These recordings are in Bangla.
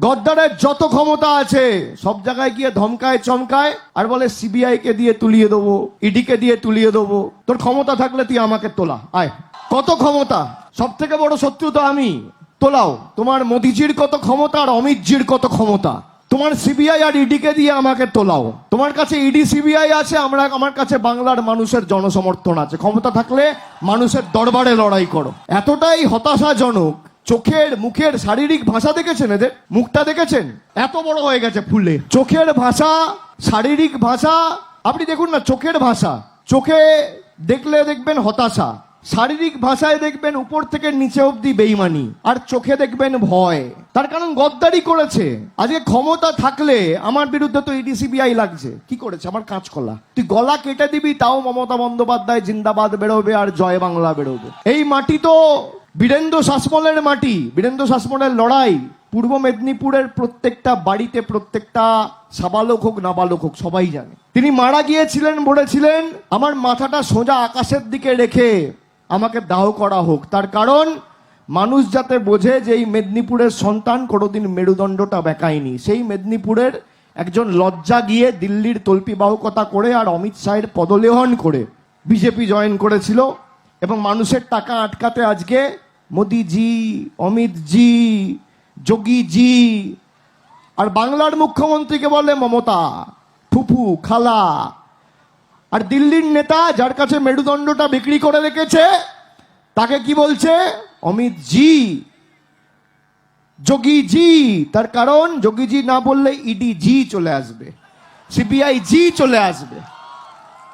গদ্দারের যত ক্ষমতা আছে, সব জায়গায় গিয়ে ধমকায়, চমকায়, আর বলে, সিবিআই কে দিয়ে তুলিয়ে দেবো, ইডি কে দিয়ে তুলিয়ে দেবো, তোর ক্ষমতা থাকলে তুই আমাকে তোলা। আয়। কত ক্ষমতা? সব থেকে বড় শত্রু তো আমি। তোলাও। তোমার মোদিজির কত ক্ষমতা আর অমিতজির কত ক্ষমতা? তোমার সিবিআই আর ইডি কে দিয়ে আমাকে তোলাও। তোমার কাছে ইডি সিবিআই আছে, আমরা, আমার কাছে বাংলার মানুষের জনসমর্থন আছে। ক্ষমতা থাকলে মানুষের দরবারে লড়াই করো। এতটাই হতাশাজনক চোখের মুখের শারীরিক ভাষা দেখেছেন এদের? মুখটা দেখেছেন? এত বড় হয়ে গেছে ফুলে। চোখের ভাষা শারীরিক ভাষা আপনি দেখুন না চোখের ভাষা। চোখে দেখলে দেখবেন হতাশা। শারীরিক ভাষায় দেখবেন উপর থেকে নিচে অবধি বেইমানি। আর চোখে দেখবেন ভয়। তার কারণ গদ্দারি করেছে। আজকে ক্ষমতা থাকলে আমার বিরুদ্ধে তো ইডি সিবিআই লাগছে। কি করেছে? আমার কাঁচকলা তুই গলা কেটে দিবি তাও মমতা বন্দ্যোপাধ্যায় জিন্দাবাদ বেরোবে আর জয় বাংলা বেরোবে। এই মাটি তো বীরেন্দ্র শাসমলের মাটি, বীরেন্দ্র শাসমলের লড়াই, পূর্ব মেদিনীপুরের প্রত্যেকটা বাড়িতে প্রত্যেকটা সাবালক হোক, নাবালক হোক, সবাই জানে। তিনি মারা গিয়েছিলেন, বলেছিলেন, আমার মাথাটা সোজা আকাশের দিকে রেখে আমাকে দাহ করা হোক। তার কারণ, মানুষ যাতে বোঝে যে এই মেদিনীপুরের সন্তান কোনোদিন মেরুদণ্ডটা বেঁকায়নি। সেই মেদিনীপুরের একজন লজ্জা গিয়ে দিল্লির তল্পি বাহকতা করে আর অমিত শাহের পদলেহন করে বিজেপি জয়েন করেছিল এবং মানুষের টাকা আটকাতে আজকে মোদিজি অমিতজি যোগীজি আর বাংলার মুখ্যমন্ত্রীকে বলে মমতা, ফুফু, খালা। আর দিল্লির নেতা যার কাছে মেরুদণ্ডটা বিক্রি করে রেখেছে, তাকে কি বলছে? অমিত জি, যোগী জি। তার কারণ যোগীজি না বললে ইডি জি চলে আসবে, সিবিআই জি চলে আসবে।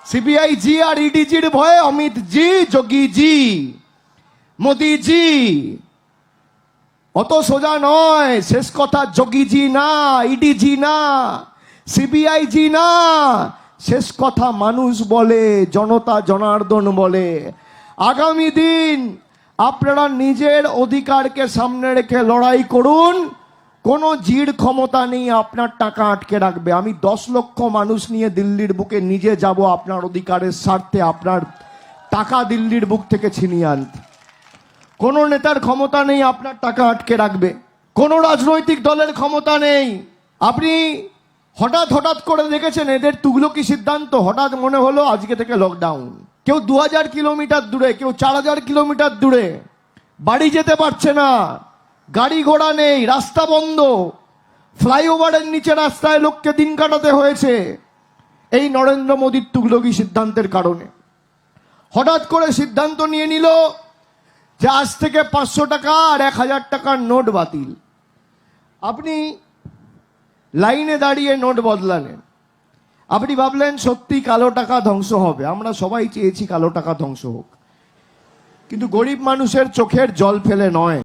সিবিআই জি আর ইডি জির ভয়ে অমিত জি, যোগী জি। মোদি জি অত সোজা নয়, শেষ কথা যোগীজি না, ইডিজি না, সিবিআইজি না, শেষ কথা মানুষ বলে, জনতা জনার্দন বলে। আগামী দিন আপনারা নিজের অধিকারকে সামনে রেখে লড়াই করুন, কোনো জির ক্ষমতা নেই, আপনার টাকা আটকে রাখবে। আমি দশ লক্ষ মানুষ নিয়ে দিল্লির বুকে নিজে যাব, আপনার অধিকারের স্বার্থে আপনার টাকা দিল্লির বুক থেকে ছিনিয়ে আনতে। কোনো নেতার ক্ষমতা নেই, আপনার টাকা আটকে রাখবে। কোনো রাজনৈতিক দলের ক্ষমতা নেই। আপনি হঠাৎ হঠাৎ করে দেখেছেন এদের তুগলকি সিদ্ধান্ত, হঠাৎ মনে হলো আজকে থেকে লকডাউন কেউ দু হাজার কিলোমিটার দূরে, কেউ চার হাজার কিলোমিটার দূরে। বাড়ি যেতে পারছে না। গাড়ি ঘোড়া নেই, রাস্তা বন্ধ। ফ্লাইওভারের নিচে রাস্তায় লোককে দিন কাটাতে হয়েছে। এই নরেন্দ্র মোদীর তুগলকি সিদ্ধান্তের কারণে। হঠাৎ করে সিদ্ধান্ত নিয়ে নিল যে আজ থেকে পাঁচশো টাকা আর এক হাজার টাকার নোট বাতিল। আপনি লাইনে দাঁড়িয়ে নোট বদলালেন। আপনি ভাবলেন, সত্যি কালো টাকা ধ্বংস হবে। আমরা সবাই চেয়েছি কালো টাকা ধ্বংস হোক। কিন্তু গরিব মানুষের চোখের জল ফেলে নয়।